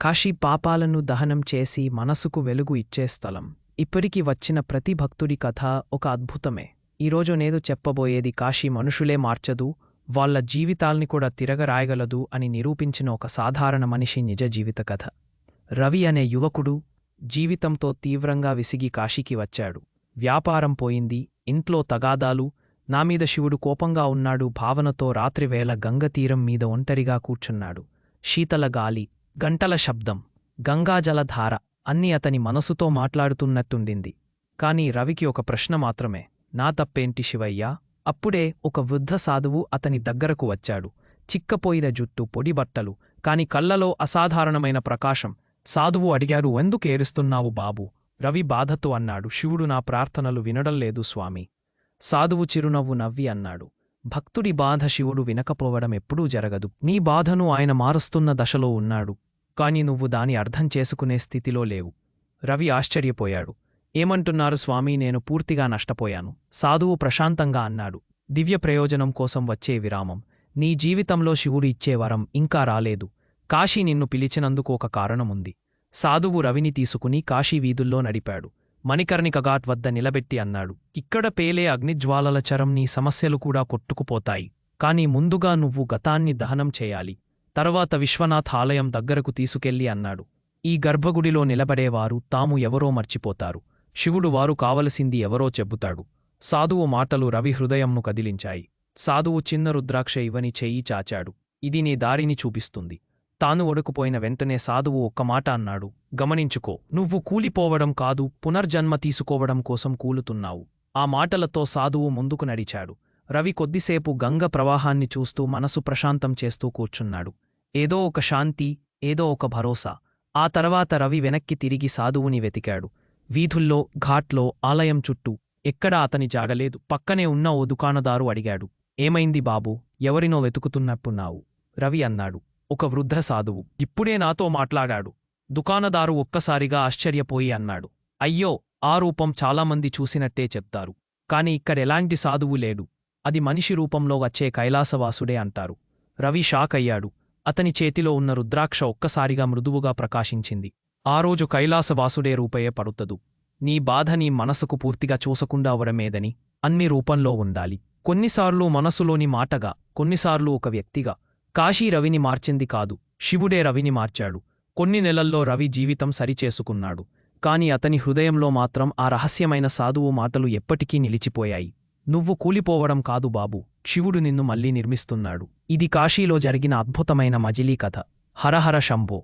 కాశీ పాపాలను దహనం చేసి మనసుకు వెలుగు ఇచ్చే స్థలం. ఇప్పటికి వచ్చిన ప్రతి భక్తుడి కథ ఒక అద్భుతమే. ఈరోజు నేదు చెప్పబోయేది కాశీ మనుషులే మార్చదు వాళ్ళ జీవితాల్ని కూడా తిరగరాయగలదు అని నిరూపించిన ఒక సాధారణ మనిషి నిజ జీవిత కథ. రవి అనే యువకుడు జీవితంతో తీవ్రంగా విసిగి కాశీకి వచ్చాడు. వ్యాపారం పోయింది ఇంట్లో తగాదాలు నామీద శివుడు కోపంగా ఉన్నాడు భావనతో రాత్రివేళ గంగతీరం మీద ఒంటరిగా కూర్చున్నాడు. శీతల గాలి గంటల శబ్దం గంగాజలధార అన్నీ అతని మనసుతో మాట్లాడుతున్నట్టుండింది. కాని రవికి ఒక ప్రశ్న మాత్రమే నా తప్పేంటి శివయ్యా? అప్పుడే ఒక వృద్ధ సాధువు అతని దగ్గరకు వచ్చాడు. చిక్కపోయిన జుట్టు పొడిబట్టలు కాని కళ్ళలో అసాధారణమైన ప్రకాశం. సాధువు అడిగాడు ఎందుకేరుస్తున్నావు బాబు రవి బాధతో అన్నాడు శివుడు నా ప్రార్థనలు వినడంలేదు స్వామి సాధువు చిరునవ్వు నవ్వి అన్నాడు భక్తుడి బాధ శివుడు వినకపోవడం ఎప్పుడూ జరగదు. నీ బాధను ఆయన మారుస్తున్న దశలో ఉన్నాడు. కాని నువ్వు దాని అర్థం చేసుకునే స్థితిలో లేవు. రవి ఆశ్చర్యపోయాడు. ఏమంటున్నారు స్వామి? నేను పూర్తిగా నష్టపోయాను. సాధువు ప్రశాంతంగా అన్నాడు. దివ్య ప్రయోజనం కోసం వచ్చే విరామం. నీ జీవితంలో శివుడు ఇచ్చే వరం ఇంకా రాలేదు. కాశీ నిన్ను పిలిచినందుకు ఒక కారణముంది. సాధువు రవిని తీసుకుని కాశీ వీధుల్లో నడిపాడు. మణికర్ణిక ఘాట్ వద్ద నిలబెట్టి అన్నాడు. ఇక్కడ పేలే అగ్నిజ్వాలల చరం నీ సమస్యలు కూడా కొట్టుకుపోతాయి. కాని ముందుగా నువ్వు గతాన్ని దహనం చేయాలి. తర్వాత విశ్వనాథ్ ఆలయం దగ్గరకు తీసుకెళ్ళి అన్నాడు. ఈ గర్భగుడిలో నిలబడేవారు తాము ఎవరో మర్చిపోతారు. శివుడు వారు కావలసింది ఎవరో చెబుతాడు. సాధువు మాటలు రవి హృదయంను కదిలించాయి. సాధువు చిన్న రుద్రాక్ష ఇవని చెయ్యి చాచాడు. ఇది నీ దారిని చూపిస్తుంది. తాను ఒడుకుపోయిన వెంటనే సాధువు ఒక్క మాట అన్నాడు. గమనించుకో నువ్వు కూలిపోవడం కాదు పునర్జన్మ తీసుకోవడం కోసం కూలుతున్నావు. ఆ మాటలతో సాధువు ముందుకు నడిచాడు. రవి కొద్దిసేపు గంగ ప్రవాహాన్ని చూస్తూ మనసు ప్రశాంతం చేస్తూ కూర్చున్నాడు. ఏదో ఒక శాంతి ఏదో ఒక భరోసా. ఆ తర్వాత రవి వెనక్కి తిరిగి సాధువుని వెతికాడు. వీధుల్లో ఘాట్లో ఆలయం చుట్టూ ఎక్కడా అతని జాగలేదు. పక్కనే ఉన్న ఓ దుకాణదారు అడిగాడు. ఏమైంది బాబూ? ఎవరినో వెతుకుతున్నప్పున్నావు రవి అన్నాడు. ఒక వృద్ధ సాధువు. ఇప్పుడే నాతో మాట్లాడాడు. దుకాణదారు ఒక్కసారిగా ఆశ్చర్యపోయి అన్నాడు. అయ్యో! ఆ రూపం చాలామంది చూసినట్టే చెప్తారు. కాని ఇక్కడెలాంటి సాధువు లేడు. అది మనిషి రూపంలో వచ్చే కైలాసవాసుడే అంటారు. రవి షాక్ అయ్యాడు అతని చేతిలో ఉన్న రుద్రాక్ష ఒక్కసారిగా మృదువుగా ప్రకాశించింది. ఆ రోజు కైలాసవాసుడే రూపయే పడుతదు నీ బాధ నీ మనసుకు పూర్తిగా చూసకుండా అవరమేదని అన్ని రూపంలో ఉండాలి. కొన్నిసార్లు మనసులోని మాటగా కొన్నిసార్లు ఒక వ్యక్తిగా. కాశీ రవిని మార్చింది కాదు. శివుడే రవిని మార్చాడు. కొన్ని నెలల్లో రవి జీవితం సరిచేసుకున్నాడు. కాని అతని హృదయంలో మాత్రం ఆ రహస్యమైన సాధువు మాటలు ఎప్పటికీ నిలిచిపోయాయి. నువ్వు కూలిపోవడం కాదు బాబు శివుడు నిన్ను మళ్ళీ నిర్మిస్తున్నాడు. ఇది కాశీలో జరిగిన అద్భుతమైన మజిలీ కథ. హరహర శంభో.